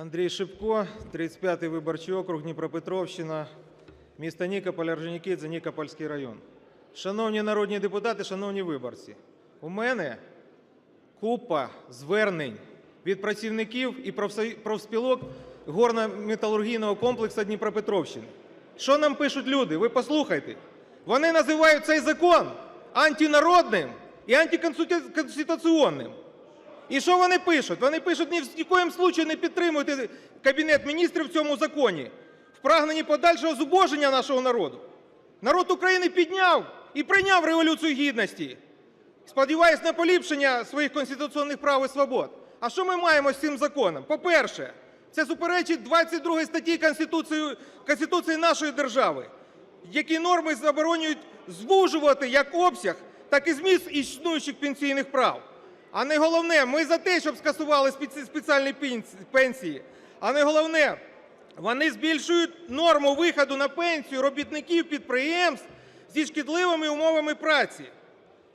Андрій Шипко, 35-й виборчий округ, Дніпропетровщина, місто Нікополь, Орджонікідзе, Нікопольський район. Шановні народні депутати, шановні виборці, у мене купа звернень від працівників і профспілок горно-металургійного комплексу Дніпропетровщини. Що нам пишуть люди? Ви послухайте. Вони називають цей закон антинародним і антиконституційним. І що вони пишуть? Вони пишуть, ні в якому случаю не підтримуйте Кабінет міністрів в цьому законі в прагненні подальшого зубоження нашого народу. Народ України підняв і прийняв Революцію Гідності, сподіваюсь на поліпшення своїх конституційних прав і свобод. А що ми маємо з цим законом? По-перше, це суперечить 22 статті Конституції, Конституції нашої держави, які норми заборонюють звужувати як обсяг, так і зміст існуючих пенсійних прав. А не головне, ми за те, щоб скасували спеціальні пенсії. А не вони збільшують норму виходу на пенсію робітників підприємств зі шкідливими умовами праці.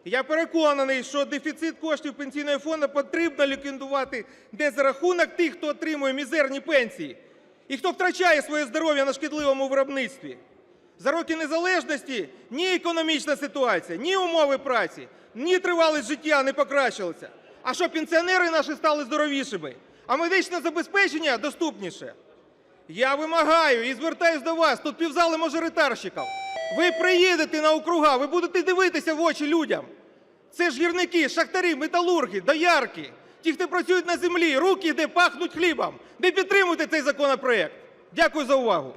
Я переконаний, що дефіцит коштів пенсійного фонду потрібно ліквідувати не за рахунок тих, хто отримує мізерні пенсії і хто втрачає своє здоров'я на шкідливому виробництві. За роки незалежності ні економічна ситуація, ні умови праці, ні тривалість життя не покращилися. А що пенсіонери наші стали здоровішими, а медичне забезпечення доступніше. Я вимагаю і звертаюсь до вас, тут півзали мажоритарщиків. Ви приїдете на округа, ви будете дивитися в очі людям. Це ж гірники, шахтарі, металурги, доярки, ті, хто працюють на землі, руки, де пахнуть хлібом. Не підтримуйте цей законопроект. Дякую за увагу.